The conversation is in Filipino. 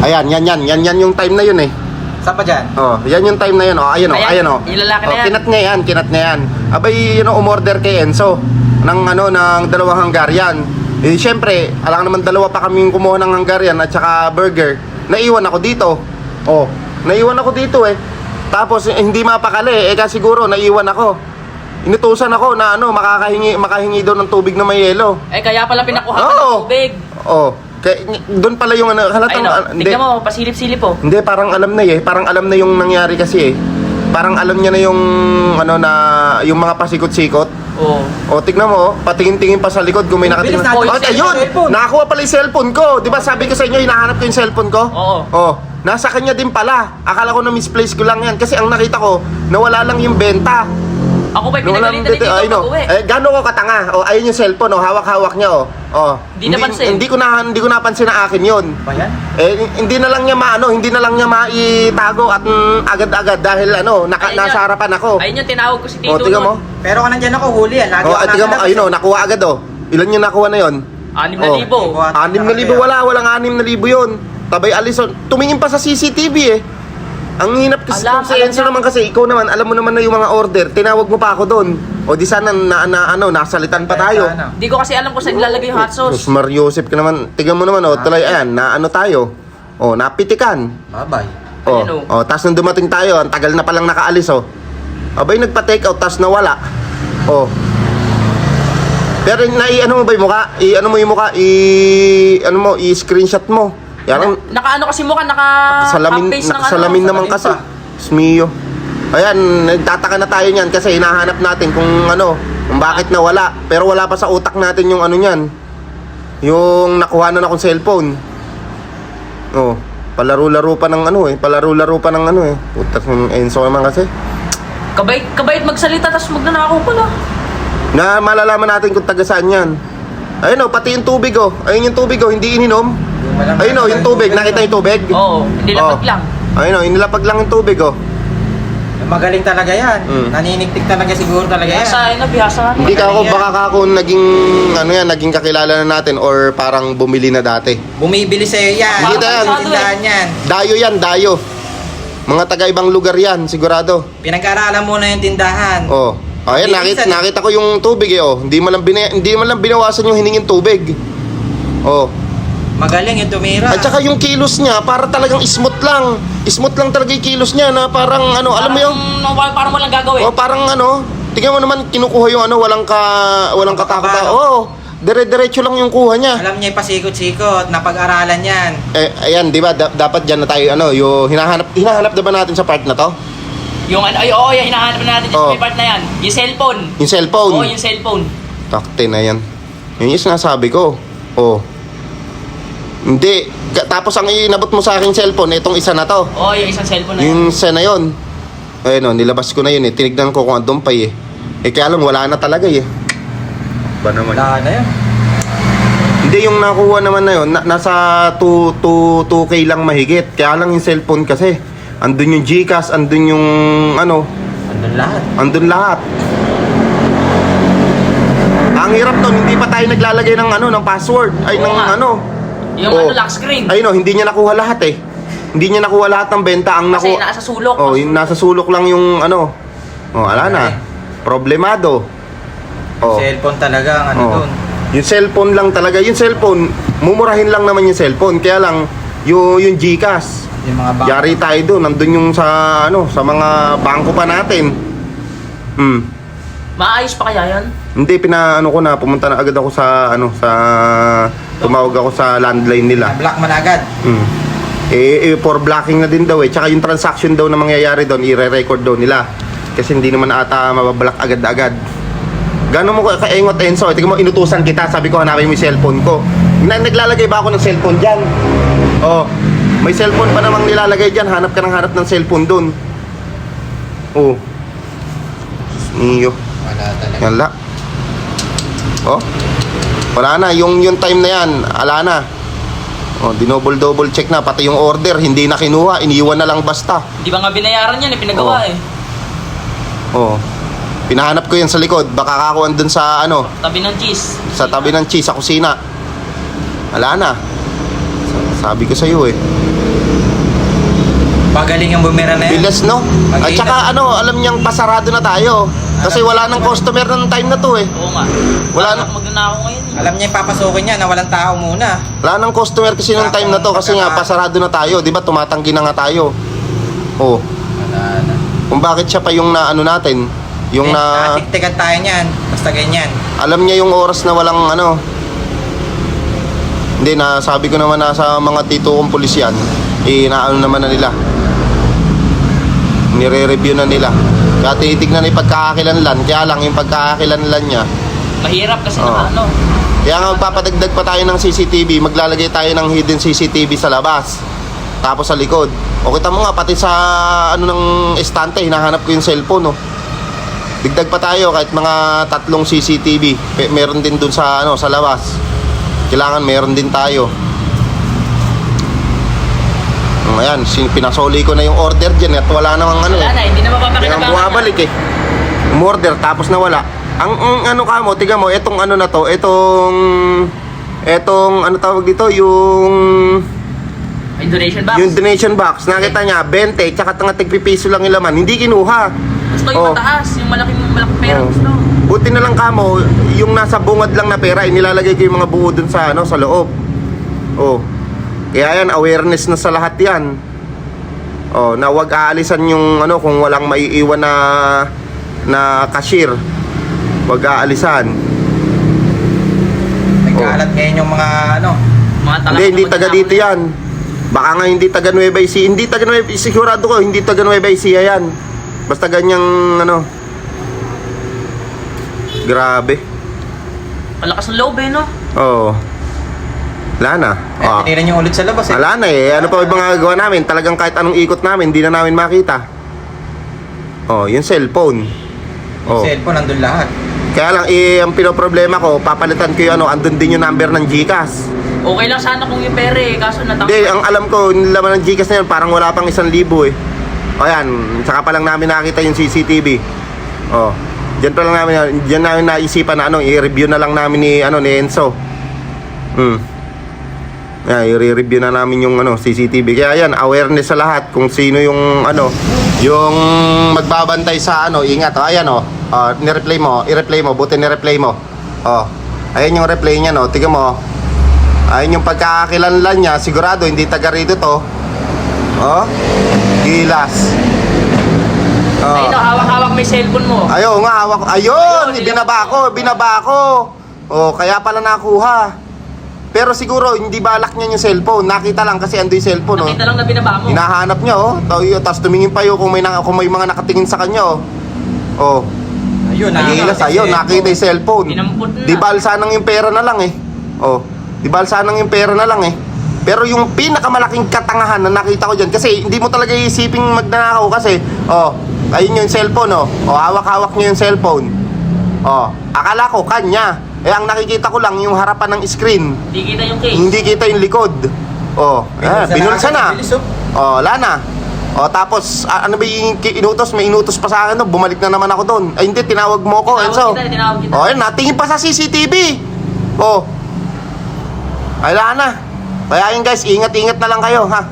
Ayan, yan, yan. Yan, yan yung time na yun eh. Saan pa dyan? Oh, yan yung time na yun. Oh, ayan oh, Ayan, ayan oh. yung lalaki na oh, yan. Kinat niya yan, kinat niya yan. Abay, yun know, umorder kay Enzo ng ano ng dalawang Hungarian. Eh syempre, alam naman dalawa pa kaming kumuha ng Hungarian at saka burger. Naiwan ako dito. Oh, naiwan ako dito eh. Tapos eh, hindi mapakali eh kasi siguro naiwan ako. Inutusan ako na ano makakahingi makahingi daw ng tubig na may yelo. Eh, kaya pala pinakuha ka Oo. ng tubig. Oh, kaya, doon pala yung ano, Ay, halatang no. ah. Tignan mo, pasilip-silip oh. Hindi, parang alam na eh. Parang alam na yung nangyari kasi eh. Parang alam niya na yung ano na yung mga pasikot-sikot. Oo. O tignan mo, oh, patingin-tingin pa sa likod kung may nakatingin. Bilis natin Oh, ayun! cellphone. Nakakuha pala yung cellphone ko. 'Di ba sabi ko sa inyo hinahanap ko yung cellphone ko? Oo. Oh, nasa kanya din pala. Akala ko na misplace ko lang yan kasi ang nakita ko nawala lang yung benta. Ako Nawala pinagalitan Tito ay, no. pag-uwi? Eh, gano'n ko katanga. O, ayun yung cellphone, oh, hawak-hawak niya, oh. Oh. Hindi napansin. Hindi ko na hindi ko napansin na akin 'yon. Pa yan? Eh, hindi na lang niya maano, hindi na lang niya maitago at mm, agad-agad dahil ano, naka, Ayun nasa yun. harapan ako. Ayun yung tinawag ko si Tito O, tingnan mo. noon. Pero kung nandyan ako, huli yan. Lagi O, ako at tingnan mo, nakalabas ayun eh. oh, nakuha agad oh. Ilan yung nakuha na 'yon? Anim na Oh. libo. Anim na libo wala, walang anim na libo 'yon. Tabay Alison, tumingin pa sa CCTV eh. Ang hinap kasi Alam, sa alam Enzo niya. naman kasi ikaw naman, alam mo naman na yung mga order, tinawag mo pa ako doon. O di sana na, na ano, nasalitan pa tayo. Sana. Hindi ko kasi alam kung saan ilalagay yung hot Sus, sauce. Mar Yosef ka naman. Tingnan mo naman, oh, tuloy, ayan, na ano tayo. Oh, napitikan. Bye-bye. Oh, Ayan, oh. tapos nung dumating tayo, ang tagal na palang nakaalis, oh. Abay, nagpa-take out, tapos nawala. Oh. Pero na ano mo ba yung mukha? I ano mo yung mukha? I ano mo, i-screenshot mo. Yan Naka ano kasi mukha, naka salamin half face ng ano. salamin naman salamin kasi. pa. Smio. Ayan, nagtataka na tayo niyan kasi hinahanap natin kung ano, kung bakit nawala. Pero wala pa sa utak natin yung ano niyan. Yung nakuha na akong cellphone. Oh, palaro-laro pa ng ano eh, palaro-laro pa ng ano eh. Putas ng Enzo naman kasi. Kabait, kabait magsalita, tapos magnanakaw pala. Na malalaman natin kung taga saan yan. Ayun oh, pati yung tubig oh. Ayun yung tubig oh, hindi ininom. Walang- Ayun oh, yung tubig, nakita yung tubig? Oo, hindi lapag Oh. lang. Ayun oh, inilapag lang yung tubig oh. Magaling talaga yan. Mm. Naninigtig talaga siguro talaga yan. Yun na, bihasa nga. Hindi ka ako, Magaling yan. baka ka ako naging, ano yan, naging kakilala na natin or parang bumili na dati. Bumibili sa'yo yan. Hindi yan. Ang tindahan yan. Dayo yan, dayo. Mga taga ibang lugar yan, sigurado. Pinag-aralan mo na yung tindahan. Oh. Oh, ayan, nakita, Minsan- nakita ko yung tubig eh, oh. Hindi mo lang, bina, hindi mo lang binawasan yung hiningin tubig. Oh. Magaling yung tumira. At saka yung kilos niya, para talagang smooth lang. Smooth lang talaga yung kilos niya na parang ano, alam mo yung, Parang, parang, walang gagawin. oh, parang ano, tingnan mo naman, kinukuha yung ano, walang ka, walang katakot. Kabalo. Oo, oh, dire-diretso lang yung kuha niya. Alam niya pasikot-sikot. Napag-aralan yan. Eh, ayan, di ba, da- dapat dyan na tayo, ano, yung hinahanap, hinahanap na ba natin sa part na to? Yung ano, ay, oo, yung hinahanap na natin Oh. sa may part na yan. Yung cellphone. Yung cellphone. Oo, yung cellphone. Takte na yan. Yun yung sinasabi ko. Oh. Hindi. Ka- Tapos ang inabot mo sa aking cellphone, itong isa na to. Oo, yung isang cellphone na yan. Yung isa na yun. Ayun o, nilabas ko na yun eh. Tinignan ko kung andun pa eh. Eh kaya lang wala na talaga eh. Ba naman? Wala na yan. Hindi yung nakuha naman na yun, na- nasa 2, 2, 2K lang mahigit. Kaya lang yung cellphone kasi. Andun yung Gcash, andun yung ano, Andun lahat. andun lahat. Ang hirap nun, hindi pa tayo naglalagay ng ano, ng password. Ay, ng ano. Yung Oo. ano, lock screen. Ayun o, hindi niya nakuha lahat eh. Hindi niya nakuha lahat ng benta. Ang Kasi nakuha... nasa sulok. Oh, yung nasa sulok lang yung ano. Oh, ala na. Problemado. Oh. Cellphone talaga ang ano oh. dun. Yung cellphone lang talaga. Yung cellphone, mumurahin lang naman yung cellphone. Kaya lang, yung, yung Gcash. Yung mga bangko. Yari tayo doon. Nandun yung sa, ano, sa mga bangko pa natin. Hmm. Maayos pa kaya yan? Hindi, pinaano ko na. Pumunta na agad ako sa, ano, sa... Tumawag ako sa landline nila. Black man agad. Mm. Eh, eh, for blocking na din daw eh. Tsaka yung transaction daw na mangyayari doon, i-record daw nila. Kasi hindi naman ata mabablock agad-agad. Gano'n mo ka- kaengot, Enzo? Tingnan mo, inutusan kita. Sabi ko, hanapin mo yung cellphone ko. Na, naglalagay ba ako ng cellphone dyan? Oh, may cellphone pa namang nilalagay dyan. Hanap ka ng hanap ng cellphone doon. Oh. Niyo. Wala talaga. Wala. Oh. Wala na. Yung, yung time na yan, ala na. Oh, dinouble-double check na. Pati yung order, hindi na kinuha. Iniwan na lang basta. Di ba nga binayaran yan eh, pinagawa Oo. eh. Oh. Pinahanap ko yan sa likod. Baka kakuan dun sa, ano, Tabi ng cheese. sa tabi ng cheese, sa kusina. Wala na. Sabi ko sa'yo eh. Pagaling ang bumira na yan. Bilis, no? At saka ano, alam niyang pasarado na tayo. Kasi wala nang customer ng time na to eh. Oo nga. Wala na. Magnanakaw ngayon. Alam niya papasukin niya na walang tao muna. Wala nang customer kasi nung time na to kasi nga pasarado na tayo. Di ba tumatanggi na nga tayo. Oh, Wala na. kung bakit siya pa yung na ano natin. Yung Eh, na... Nakatiktikan tayo niyan. Basta ganyan. alam niya yung oras na walang ano. Hindi na sabi ko naman na sa mga tito kong pulis yan, inaano naman na nila. Nire-review na nila. Kaya tinitignan na yung pagkakakilanlan. Kaya lang yung pagkakakilanlan niya. Mahirap kasi Oo. na ano. Kaya nga magpapadagdag pa tayo ng CCTV, maglalagay tayo ng hidden CCTV sa labas. Tapos sa likod. O kita mo nga, pati sa ano ng estante, hinahanap ko yung cellphone, no. Digdag pa tayo kahit mga tatlong CCTV. Meron din dun sa ano sa labas. Kailangan meron din tayo. Ayan, pinasoli ko na yung order dyan at wala namang ano Wala eh. na, hindi na Kaya mapapakinabangan. bumabalik eh. Umorder tapos nawala. Ang, ang ano ka mo, tiga mo, etong ano na to, etong etong ano tawag dito, yung May donation box. yung donation box. Nakita niya 20 tsaka tanga tigpipiso lang yung laman. Hindi kinuha. Gusto yung Oh. mataas, yung malaking malaking pera Oh. gusto. Buti na lang kamo, yung nasa bungad lang na pera, inilalagay ko yung mga buo dun sa ano, sa loob. Oh. Kaya yan, awareness na sa lahat yan. Oh, na wag aalisan yung ano kung walang maiiwan na na cashier. Wag aalisan. Nagkalat ngayon yung mga ano. Mga Hindi, hindi taga dito yan. Baka nga hindi taga Nueva Ecija. Hindi taga Nueva Ecija. Sigurado ko, hindi taga Nueva Ecija yan. Basta ganyang ano. Grabe. Malakas ng loob eh, no? Oo. Wala na. Eh, Ah. tinira niyo ulit sa labas eh. Wala na eh. Ano pa ba mga gagawa namin? Talagang kahit anong ikot namin, hindi na namin makita. Oh, yung cellphone. Oh. Cellphone nandun lahat. Kaya lang, eh, ang pinoproblema ko, papalitan ko yung ano, andun din yung number ng Gcash. Okay lang sana kung yung pera eh, kaso natanggal. Hindi, ang alam ko, yung laman ng Gcash na yun, parang wala pang isang libo eh. O yan, saka pa lang namin nakita yung CCTV. Oh, diyan pa lang namin, diyan namin naisipan na ano, i-review na lang namin ni, ano, ni Enzo. Hmm. Yeah, i-review na namin yung ano, CCTV. Kaya yan, awareness sa lahat kung sino yung ano, yung magbabantay sa ano, ingat. O, ayan. Oh, ni-replay mo, i-replay mo, buti ni-replay mo. Oh, ayan yung replay niya no. Tingnan mo. Ayun yung pagkakakilanlan niya, sigurado hindi taga rito to. Oh, gilas. Oh. Ayun, no, hawak-hawak may cellphone mo. Ayo nga, hawak. Ayun, Ayun, binaba ko, binaba ko. Oh, kaya pala nakuha. Pero siguro hindi balak niya yung cellphone. Nakita lang kasi ando yung cellphone, oh. Nakita lang na binaba mo. Hinahanap niya, oh. Tapos tumingin pa yun kung may, na, kung may mga nakatingin sa kanya, oh. Oh, Ayun, nagilas, ayun, nakita yung cellphone. Dinampot na. Di balsa nang yung pera na lang, eh. Oh, di balsa nang yung pera na lang, eh. Pero yung pinakamalaking katangahan na nakita ko dyan, kasi hindi mo talaga isiping magnanakaw kasi, oh, ayun yung cellphone, oh. Oh, hawak-hawak niya yung cellphone. Oh, akala ko kanya. Eh, ang nakikita ko lang yung harapan ng screen. Hindi kita yung case. Hindi kita yung likod. Oh, ah, binulsa na. Oh. Oh, wala na. Oh, tapos a- ano ba yung ki- inutos? May inutos pa sa akin doon. Bumalik na naman ako doon. Ay, hindi, tinawag mo ko, Tinawag Enzo. kita, tinawag kita. Oh, ayun, natingin pa sa CCTV. Oh. Ay, wala na. Kaya yun guys, ingat-ingat na lang kayo, ha?